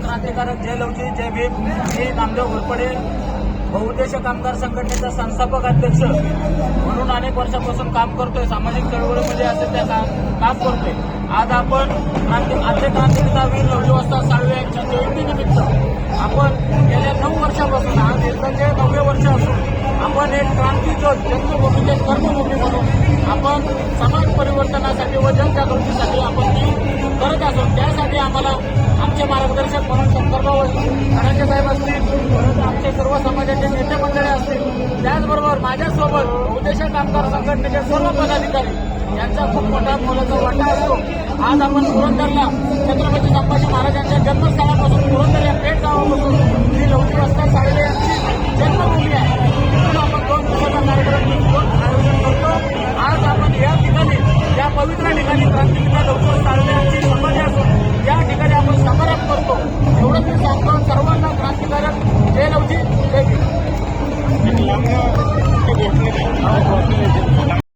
क्रांतिकारक जय लवची जय भीम मी नामदेव घोरपडे बहुउद्देशीय कामगार संघटनेचा संस्थापक अध्यक्ष म्हणून अनेक वर्षापासून काम करतोय. सामाजिक चळवळीमध्ये असेल त्या का- काम करतोय. आज आपण क्रांती आद्य क्रांतिवीर वीर लवजी वस्ताद साळवे यांच्या जयंतीनिमित्त आपण गेल्या नऊ वर्षापासून आज युद्धाचे नववे वर्ष असून आपण एक क्रांती ज्योत जन्मभूमीचे कर्मभूमी म्हणून आपण समाज परिवर्तनासाठी व जनजागृतीसाठी आपण त्यासाठी आम्हाला आमचे मार्गदर्शक म्हणून शंकरराव खडांचे साहेब असतील आमचे सर्व समाजाचे नेते मंडळी असतील त्याचबरोबर माझ्यासोबत उद्देश कामगार संघटनेचे सर्व पदाधिकारी यांचा खूप मोठा मोलाचा वाटा असतो. आज आपण पुरंदरला छत्रपती संभाजी महाराजांच्या जन्मस्थळापासून पुरंदर या पेठ गावापासून श्री लवकर वस्ताद साडे यांची जन्मभूमी आहे तिथून आपण दोन दिवसाचा कार्यक्रम आयोजन करतो. आज आपण या ठिकाणी या पवित्र ठिकाणी क्रांतिवीर